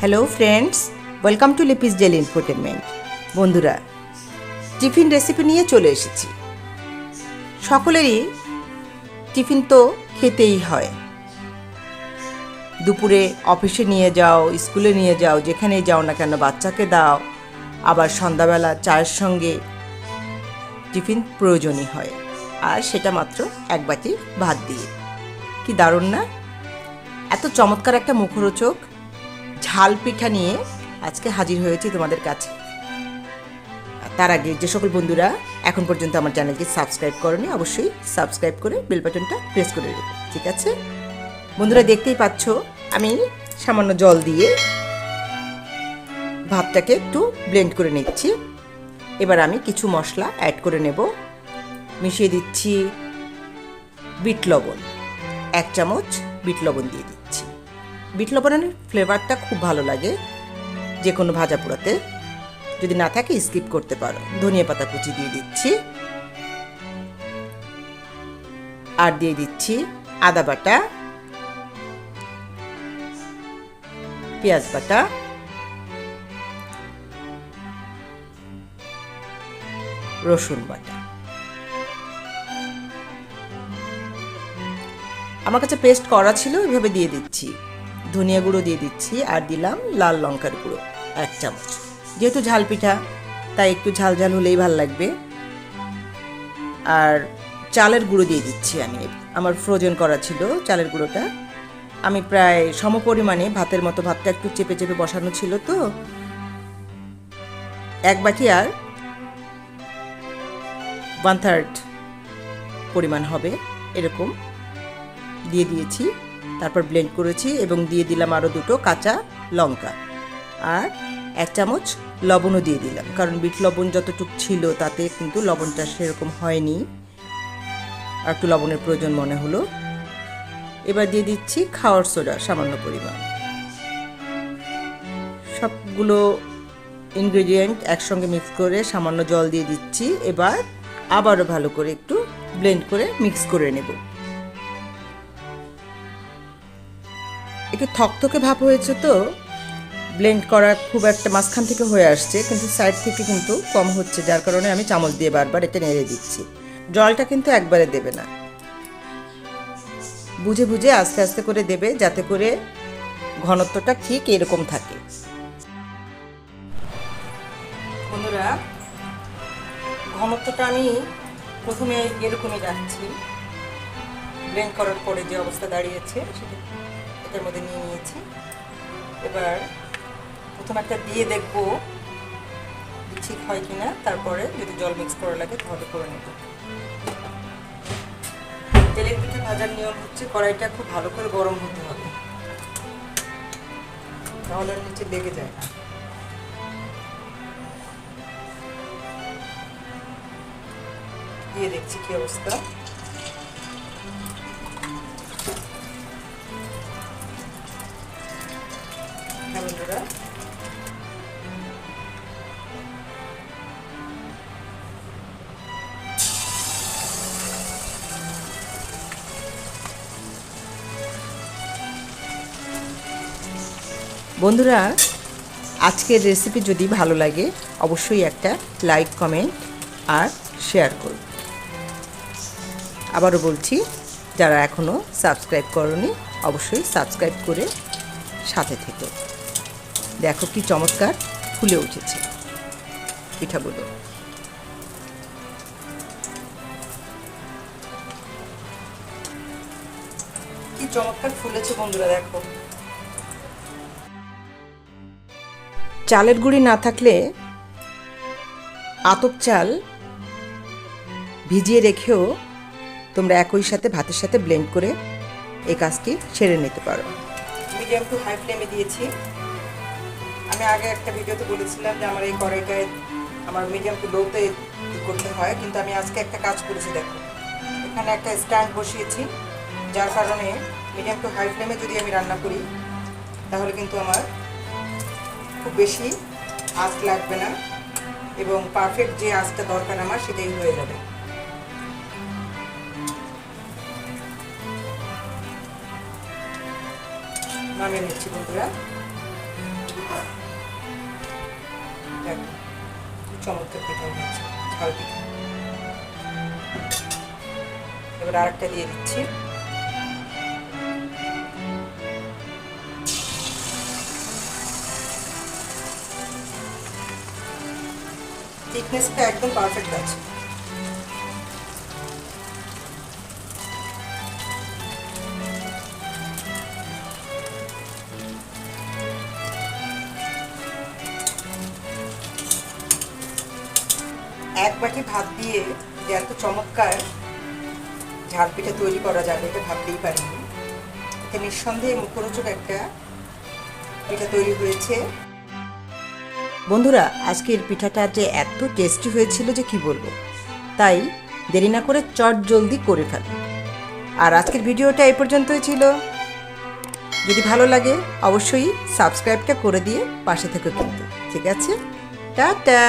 Hello friends welcome to Lipi's daily infotainment বন্ধুরা, tiffin recipe নিয়ে চলে এসেছি। সকলেরই টিফিন তো খেতেই হয়। দুপুরে অফিসে নিয়ে যাও, স্কুলে নিয়ে যাও, যেখানে যাও না কেন বাচ্চাকে দাও, আবার সন্ধ্যাবেলা চায়ের সঙ্গে টিফিন প্রয়োজনই হয়। আর সেটা মাত্র এক বাটি ভাত দিয়ে। কি দারুণ না? এত চমৎকার একটা মুখরোচক ঝাল পিঠা নিয়ে আজকে হাজির হয়েছি তোমাদের কাছে। তার আগে যে সকল বন্ধুরা এখন পর্যন্ত আমার চ্যানেলকে সাবস্ক্রাইব করনি, অবশ্যই সাবস্ক্রাইব করে বেল বাটনটা প্রেস করে দেবে ঠিক আছে? বন্ধুরা, দেখতেই পাচ্ছ, আমি সামান্য জল দিয়ে ভাতটাকে একটু ব্লেন্ড করে নিচ্ছি। এবার আমি কিছু মশলা অ্যাড করে নেব। মিশিয়ে দিচ্ছি বিট লবণ, এক চামচ বিট লবণ দিয়ে দিচ্ছি। বিট লবণের ফ্লেভারটা খুব ভালো লাগে। যে কোনো ভাজা পোড়াতে। যদি না থাকে, স্কিপ করতে পারো। ধনিয়া পাতা কুচি দিয়ে দিচ্ছি। আর দিয়ে দিচ্ছি আদা বাটা। পেঁয়াজ বাটা। রসুন বাটা। আমার কাছে পেস্ট করা ছিল ওইভাবে দিয়ে দিচ্ছি। ধনিয়া গুঁড়ো দিয়ে দিচ্ছি আর দিলাম লাল লঙ্কার গুঁড়ো। এক চামচ। যেহেতু ঝাল পিঠা, তাই একটু ঝাল ঝাল হলেই ভালো লাগবে। আর চালের গুঁড়ো দিয়ে দিচ্ছি আমি। আমার ফ্রোজেন করা ছিল চালের গুঁড়োটা। আমি প্রায় সমপরিমাণে ভাতের মতো ভাতটা একটু চেপে চেপে বসানো ছিল তো। এক বাটি আর ওয়ান থার্ড পরিমাণ হবে, এরকম। দিয়ে দিয়েছি। তারপর ব্লেন্ড করেছি এবং দিয়ে দিলাম আরও দুটো কাঁচা লঙ্কা। আর এক চামচ লবণও দিয়ে দিলাম, কারণ বিট লবণ যতটুকু ছিল তাতে কিন্তু লবণটা সেরকম হয়নি। আর একটু লবণের প্রয়োজন মনে হলো। এবার দিয়ে দিচ্ছি খাওয়ার সোডা, সামান্য পরিমাণ। সবগুলো ইনগ্রেডিয়েন্ট একসঙ্গে মিক্স করে সামান্য জল দিয়ে দিচ্ছি। এবার আবারও ভালো করে একটু ব্লেন্ড করে মিক্স করে নেব। একটু থকথকে ভাব হয়েছে তো। ব্লেন্ড করা খুব একটা মাঝখান থেকে হয়ে আসছে, কিন্তু সাইড থেকে কিন্তু কম হচ্ছে, যার কারণে আমি চামচ দিয়ে বারবার এটা নেড়ে দিচ্ছি। জলটা কিন্তু একবারে দেবে না। বুঝে বুঝে আস্তে আস্তে করে দেবে, যাতে করে ঘনত্বটা ঠিক এরকম থাকে। বন্ধুরা, ঘনত্বটা আমি প্রথমে এরকমই রাখছি। ব্লেন্ড করার পরে যে অবস্থা দাঁড়িয়েছে, সেটা এটার মধ্যে নিয়ে নিয়েছি। এবার প্রথম একটা দিয়ে দেখব ঠিক হয় কিনা, তারপরে যদি জল মিক্স করা লাগে তাহলে করে নেব। তেলের পিঠে ভাজার নিয়ম হচ্ছে কড়াইটা খুব ভালো করে গরম হতে হবে। তাহলে নিচে লেগে যায় না। দিয়ে দেখছি কি অবস্থা। বন্ধুরা বন্ধুরা, আজকের রেসিপি যদি ভালো লাগে, অবশ্যই একটা লাইক কমেন্ট আর শেয়ার করুন আবারও বলছি, যারা এখনও সাবস্ক্রাইব করনি, অবশ্যই সাবস্ক্রাইব করে সাথে থেকে। দেখো কি চমৎকার ফুলে উঠেছে। পিঠাগুলো। দেখো। চালের গুঁড়ি না থাকলে আতপ চাল ভিজিয়ে রেখেও তোমরা একই সাথে ভাতের সাথে ব্লেন্ড করে এই কাজটি সেরে নিতে পারো। মিডিয়াম টু হাই ফ্লেমে দিয়েছি। আমি আগে একটা ভিডিওতে বলেছিলাম যে আমার এই কড়াইটায় আমার মিডিয়াম টু লোতে করতে হয়, কিন্তু আমি আজকে একটা কাজ করেছি, দেখো। এখানে একটা স্ট্যান্ড বসিয়েছি, যার কারণে মিডিয়াম টু হাই ফ্লেমে যদি আমি রান্না করি, তাহলে কিন্তু আমার খুব বেশি আঁচ লাগবে না এবং পারফেক্ট যে আঁচটা দরকার আমার, সেটাই হয়ে যাবে। নামিয়ে নিচ্ছি বন্ধুরা। কি চমৎকার পিঠা হয়েছে ঝাল পিঠা এবার আরেকটা দিয়ে দিচ্ছি থিকনেসটা একদম পারফেক্ট আছে এক বাটি ভাত দিয়ে যে এত চমৎকার ঝাল পিঠা তৈরি করা যাবে এটা ভাবতেই পারিনি। এটা নিঃসন্দেহে মুখরোচক একটা পিঠা তৈরি হয়েছে। বন্ধুরা, আজকের পিঠাটা যে এত টেস্টি হয়েছিল যে কি বলব? তাই দেরি না করে চট জলদি করে ফেল। আর আজকের ভিডিওটা এই পর্যন্তই ছিল। যদি ভালো লাগে, অবশ্যই সাবস্ক্রাইবটা করে দিয়ে পাশে থেকে কিন্তু ঠিক আছে? টাটা!